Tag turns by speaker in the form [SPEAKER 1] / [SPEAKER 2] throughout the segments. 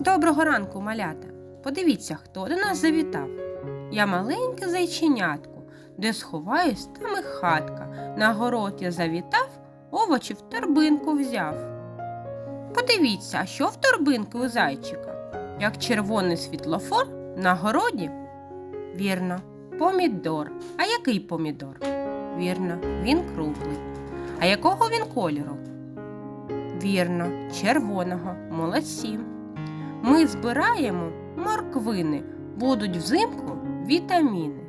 [SPEAKER 1] Доброго ранку, малята. Подивіться, хто до нас завітав. Я маленьке зайченятко, де сховаюсь, там і хатка. На город я завітав, овочі в торбинку взяв. Подивіться, а що в торбинку у зайчика? Як червоний світлофор на городі? Вірно, помідор. А який помідор? Вірно, він круглий. А якого він кольору? Вірно, червоного. Молодці. Ми збираємо морквини. Будуть взимку вітаміни.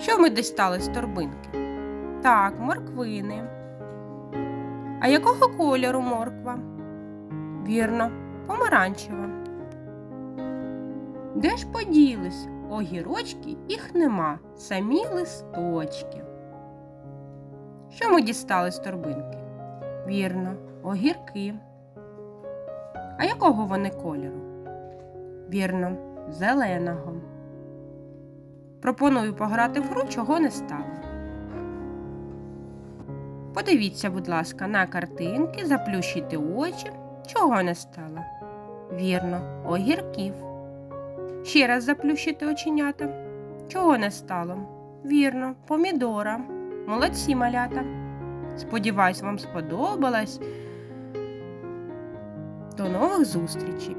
[SPEAKER 1] Що ми дістали з торбинки? Так, морквини. А якого кольору морква? Вірно, помаранчева. Де ж поділись? Огірочки їх нема, самі листочки. Що ми дістали з торбинки? Вірно, огірки. А якого вони кольору? Вірно, зеленого. Пропоную пограти в гру, чого не стало. Подивіться, будь ласка, на картинки, заплющуйте очі. Чого не стало? Вірно, огірків. Ще раз заплющуйте оченята. Чого не стало? Вірно, помідора. Молодці малята. Сподіваюсь, вам сподобалось. До нових зустрічей!